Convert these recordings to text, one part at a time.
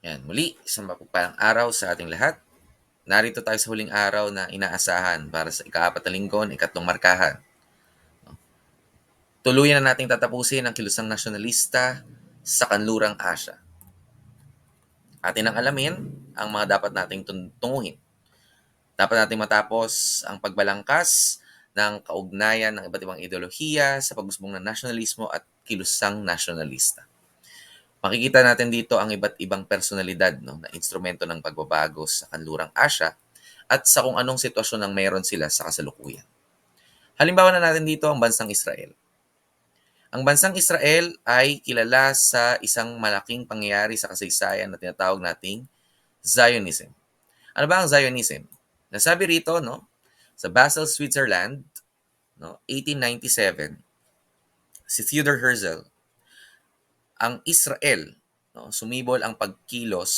Yan, muli, isang mapagpalang araw sa ating lahat. Narito tayo sa huling araw na inaasahan para sa ikaapat na linggo ng ikatlong markahan. Tuluyan na nating tatapusin ang kilusang nasyonalista sa kanlurang Asya. Atin ang alamin ang mga dapat nating tun- tunguhin. Dapat nating matapos ang pagbalangkas ng kaugnayan ng iba't ibang ideolohiya sa pagusbong ng nasyonalismo at kilusang nasyonalista. Makikita natin dito ang iba't ibang personalidad no, na instrumento ng pagbabago sa kanlurang Asya at sa kung anong sitwasyon ang meron sila sa kasalukuyan. Halimbawa na natin dito ang bansang Israel. Ang bansang Israel ay kilala sa isang malaking pangyayari sa kasaysayan na tinatawag nating Zionism. Ano ba ang Zionism? Nasabi rito, no, sa Basel, Switzerland, no, 1897, si Theodor Herzl, ang Israel, no, sumibol ang pagkilos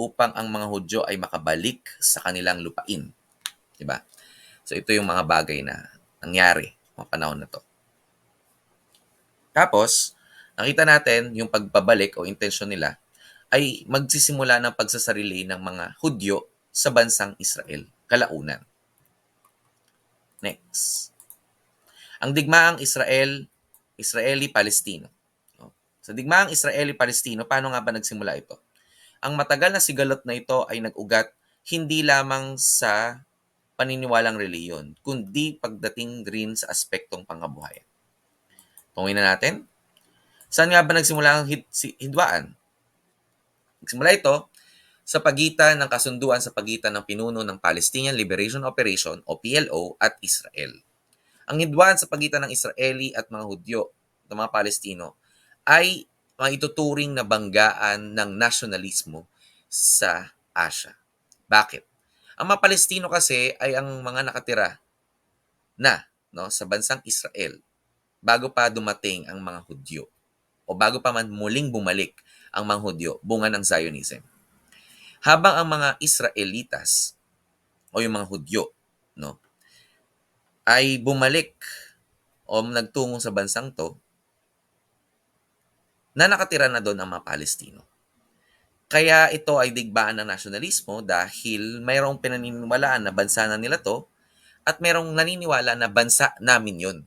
upang ang mga Hudyo ay makabalik sa kanilang lupain. Diba? So ito yung mga bagay na nangyari mga panahon na to. Tapos, nakita natin yung pagbabalik o intensyon nila ay magsisimula ng pagsasarili ng mga Hudyo sa bansang Israel, kalaunan. Next. Ang digmaang Israel, Israeli-Palestino. Sa digmaang Israeli-Palestino, paano nga ba nagsimula ito? Ang matagal na sigalot na ito ay nag-ugat hindi lamang sa paniniwalang reliyon, kundi pagdating rin sa aspektong pangabuhayan. Tungin na natin. Saan nga ba nagsimula ang hidwaan? Nagsimula ito sa pagitan ng kasunduan sa pagitan ng pinuno ng Palestinian Liberation Operation o PLO at Israel. Ang hidwaan sa pagitan ng Israeli at mga Hudyo at mga Palestino ay maituturing na banggaan ng nasyonalismo sa Asya. Bakit? Ang mga Palestino kasi ay ang mga nakatira na no, sa bansang Israel bago pa dumating ang mga Hudyo o bago pa man muling bumalik ang mga Hudyo, bunga ng Zionism. Habang ang mga Israelitas o yung mga Hudyo no, ay bumalik o nagtungo sa bansang to, na nakatira na doon ang mga Palestino. Kaya ito ay digbaan ng nasyonalismo dahil mayroong pinaniniwalaan na bansa na nila to at mayroong naniniwala na bansa namin yun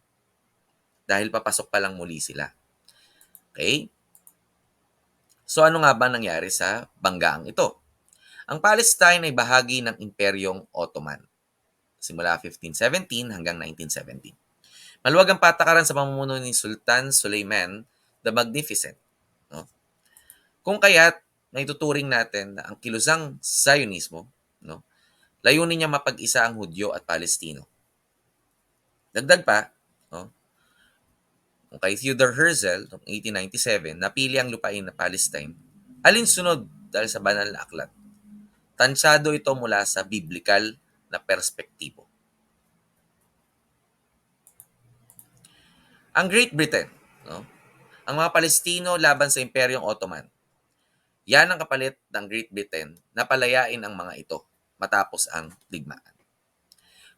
dahil papasok pa lang muli sila. Okay? So ano nga ba nangyari sa banggaang ito? Ang Palestine ay bahagi ng Imperyong Ottoman simula 1517 hanggang 1917. Maluwag ang patakaran sa pamumuno ni Sultan Suleiman the Magnificent. Kung kaya't naituturing natin na ang kilusang Zionismo, no, layunin niya mapag-isa ang Hudyo at Palestino. Dagdag pa, no, kung kay Theodor Herzl, noong 1897, napili ang lupain na Palestine, alinsunod dahil sa banal na aklat. Tansyado ito mula sa biblical na perspektibo. Ang Great Britain, no? ang mga Palestino laban sa Imperyong Ottoman. Yan ang kapalit ng Great Britain na palayain ang mga ito matapos ang digmaan.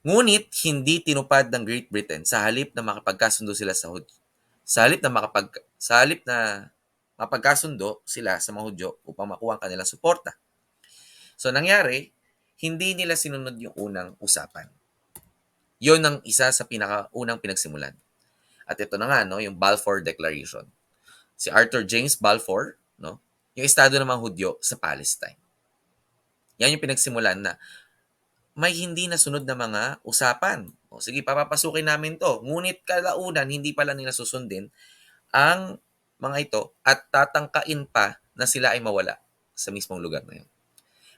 Ngunit hindi tinupad ng Great Britain sa halip na makapagkasundo sila sa Hudyo. Sa halip na makapag sa halip na mapagkasundo sila sa mga Hudyo upang makuha ang kanilang suporta. So nangyari, hindi nila sinunod yung unang usapan. Yon ang isa sa pinakaunang pinagsimulan. At ito na nga, no, yung Balfour Declaration. Si Arthur James Balfour, no, yung estado ng mga Hudyo sa Palestine. Yan yung pinagsimulan na may hindi nasunod na mga usapan. O sige, papapasukin namin to. Ngunit kalaunan, hindi pala nila susundin ang mga ito at tatangkain pa na sila ay mawala sa mismong lugar na yun.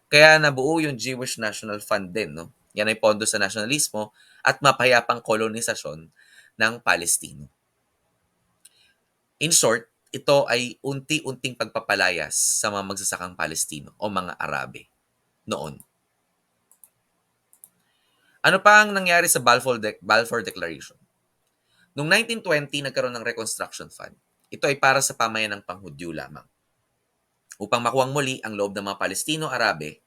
Kaya nabuo yung Jewish National Fund din. No? Yan ay pondo sa nasyonalismo at mapayapang kolonisasyon ng Palestino. In short, ito ay unti-unting pagpapalayas sa mga magsasakang Palestino o mga Arabe noon. Ano pa ang nangyari sa Balfour, De- Balfour Declaration? Noong 1920, nagkaroon ng Reconstruction Fund. Ito ay para sa pamayan ng panghudyo lamang. Upang makuwang muli ang loob ng mga Palestino-Arabe,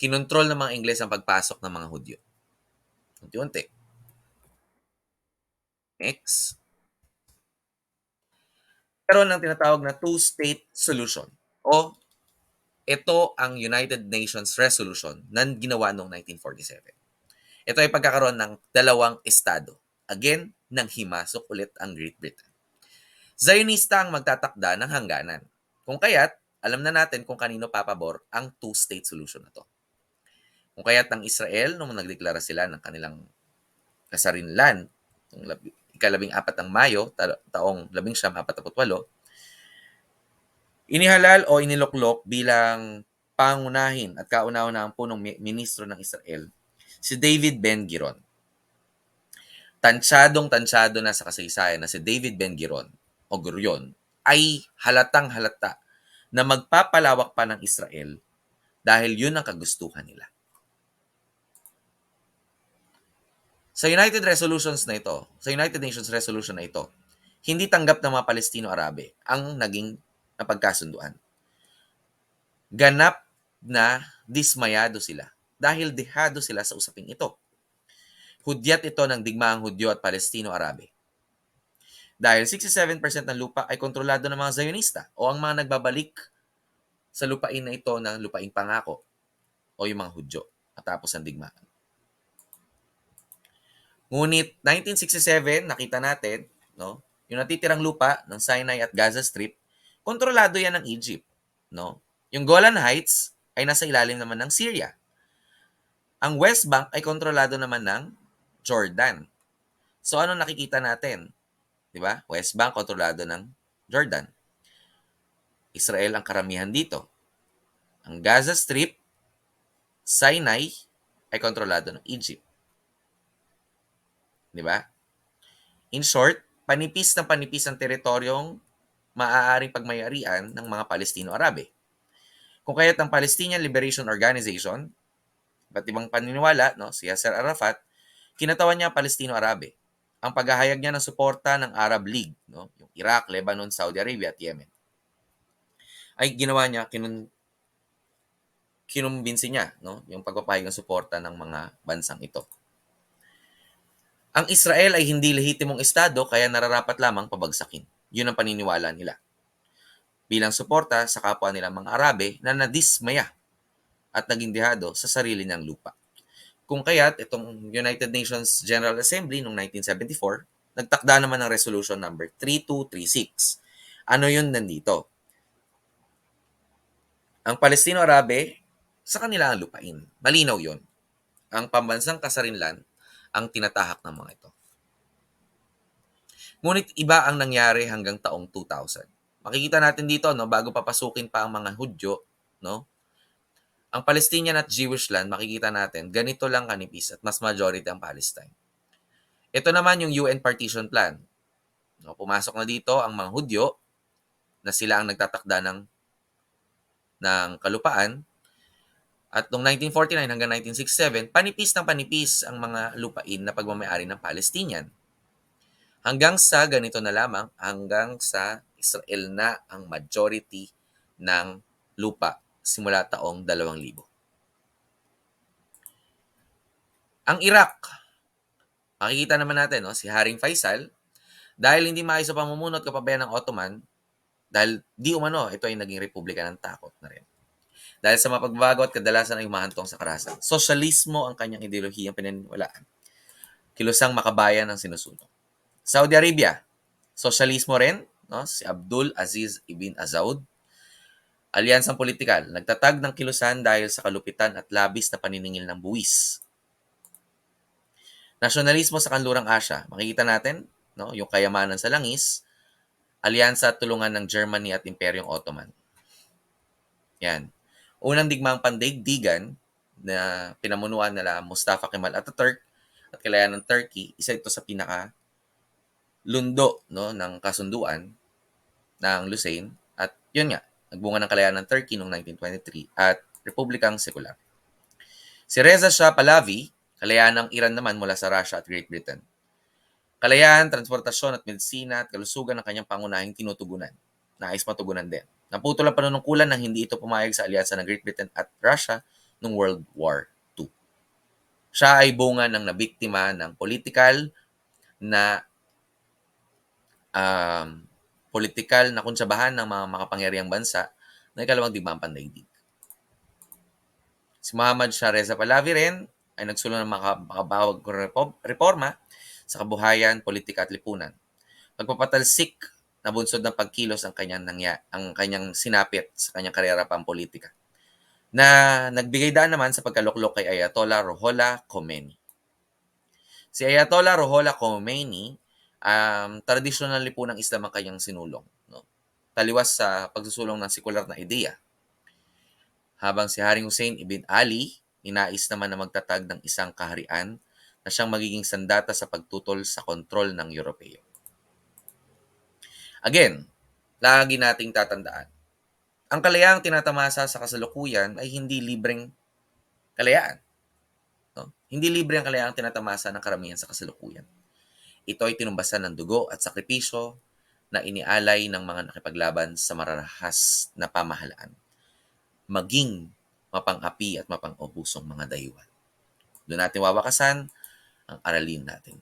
kinontrol ng mga Ingles ang pagpasok ng mga Hudyo. Unti-unti. Next. Karoon ng tinatawag na two-state solution o ito ang United Nations Resolution na ginawa noong 1947. Ito ay pagkakaroon ng dalawang estado. Again, nang himasok ulit ang Great Britain. Zionista ang magtatakda ng hangganan. Kung kaya't, alam na natin kung kanino papabor ang two-state solution na to. Kung kaya't ang Israel, nung nagdeklara sila ng kanilang kasarinlan, ikalabing apat ng Mayo, ta- taong labing siyam apat inihalal o iniloklok bilang pangunahin at kauna-unahang punong mi- ministro ng Israel, si David Ben-Gurion. Tansyadong tansyado na sa kasaysayan na si David Ben-Gurion o Gurion ay halatang halata na magpapalawak pa ng Israel dahil yun ang kagustuhan nila. Sa United Resolutions na ito, sa United Nations Resolution na ito, hindi tanggap ng mga Palestino-Arabe ang naging napagkasunduan. Ganap na dismayado sila dahil dehado sila sa usaping ito. Hudyat ito ng digmaang Hudyo at Palestino-Arabe. Dahil 67% ng lupa ay kontrolado ng mga Zionista o ang mga nagbabalik sa lupain na ito ng lupaing pangako o yung mga Hudyo matapos ang digmaan. Ngunit 1967, nakita natin, no, yung natitirang lupa ng Sinai at Gaza Strip, kontrolado yan ng Egypt, no? Yung Golan Heights ay nasa ilalim naman ng Syria. Ang West Bank ay kontrolado naman ng Jordan. So ano nakikita natin? 'Di ba? West Bank kontrolado ng Jordan. Israel ang karamihan dito. Ang Gaza Strip, Sinai ay kontrolado ng Egypt. 'Di ba? In short, panipis ng panipis ang teritoryong maaaring pagmayarian ng mga Palestino-Arabe. Kung kaya't ang Palestinian Liberation Organization, ba't ibang paniniwala, no, si Yasser Arafat, kinatawan niya ang Palestino-Arabe. Ang paghahayag niya ng suporta ng Arab League, no, yung Iraq, Lebanon, Saudi Arabia at Yemen, ay ginawa niya, kinun, kinumbinsi niya, no, yung pagpapahayag ng suporta ng mga bansang ito. Ang Israel ay hindi lehitimong estado kaya nararapat lamang pabagsakin. Yun ang paniniwala nila. Bilang suporta sa kapwa nila mga Arabe na nadismaya at naging dehado sa sarili niyang lupa. Kung kaya't itong United Nations General Assembly noong 1974, nagtakda naman ng resolution number 3236. Ano yun nandito? Ang Palestino-Arabe, sa kanila ang lupain. Malinaw yun. Ang pambansang kasarinlan ang tinatahak ng mga ito. Ngunit iba ang nangyari hanggang taong 2000. Makikita natin dito, no, bago papasukin pa ang mga Hudyo, no, ang Palestinian at Jewish land, makikita natin, ganito lang kanipis at mas majority ang Palestine. Ito naman yung UN Partition Plan. No, pumasok na dito ang mga Hudyo na sila ang nagtatakda ng, ng kalupaan at noong 1949 hanggang 1967, panipis ng panipis ang mga lupain na pagmamayari ng Palestinian. Hanggang sa ganito na lamang, hanggang sa Israel na ang majority ng lupa simula taong 2000. Ang Iraq, makikita naman natin, no, si Haring Faisal, dahil hindi maayos sa pamumuno at kapabayan ng Ottoman, dahil di umano, ito ay naging republika ng takot na rin. Dahil sa mapagbago at kadalasan ay humahantong sa karahasan. Sosyalismo ang kanyang ideolohiyang pinaniwalaan. Kilusang makabayan ang sinusunod. Saudi Arabia, sosyalismo rin, no? si Abdul Aziz Ibn Azaud, Alyansang politikal, nagtatag ng kilusan dahil sa kalupitan at labis na paniningil ng buwis. Nasyonalismo sa kanlurang Asya, makikita natin, no, yung kayamanan sa langis, alyansa at tulungan ng Germany at Imperyong Ottoman. Yan. Unang digmaang pandaigdigan na pinamunuan nila Mustafa Kemal Ataturk at kalayan ng Turkey, isa ito sa pinaka lundo no, ng kasunduan ng Lucene at yun nga, nagbunga ng kalayaan ng Turkey noong 1923 at Republikang Sekular. Si Reza Shah Pahlavi, kalayaan ng Iran naman mula sa Russia at Great Britain. Kalayaan, transportasyon at medisina at kalusugan ng kanyang pangunahing tinutugunan. Nais matugunan din. Naputol ang panunungkulan nang hindi ito pumayag sa alyansa ng Great Britain at Russia noong World War II. Siya ay bunga ng nabiktima ng political na um, politikal na konsabahan ng mga makapangyarihang bansa na ikalawang digmaan pandaigdig. Si Muhammad Shah Reza Pahlavi rin ay nagsulong ng mga makabawag reforma sa kabuhayan, politika at lipunan. Magpapatalsik na bunsod ng pagkilos ang kanyang nangya, ang kanyang sinapit sa kanyang karera pampolitika na nagbigay daan naman sa pagkaluklok kay Ayatollah Ruhollah Khomeini. Si Ayatollah Ruhollah Khomeini, um, tradisyonal po ng Islam ang kanyang sinulong. No? Taliwas sa pagsusulong ng sekular na ideya. Habang si Haring Hussein ibn Ali, ninais naman na magtatag ng isang kaharian na siyang magiging sandata sa pagtutol sa kontrol ng Europeo. Again, lagi nating tatandaan, ang kalayaang tinatamasa sa kasalukuyan ay hindi libreng kalayaan. No? Hindi libre ang kalayaang tinatamasa ng karamihan sa kasalukuyan. Ito ay tinumbasan ng dugo at sakripisyo na inialay ng mga nakipaglaban sa mararahas na pamahalaan. Maging mapang-api at mapang-ubusong mga dayuhan. Doon natin wawakasan ang aralin natin.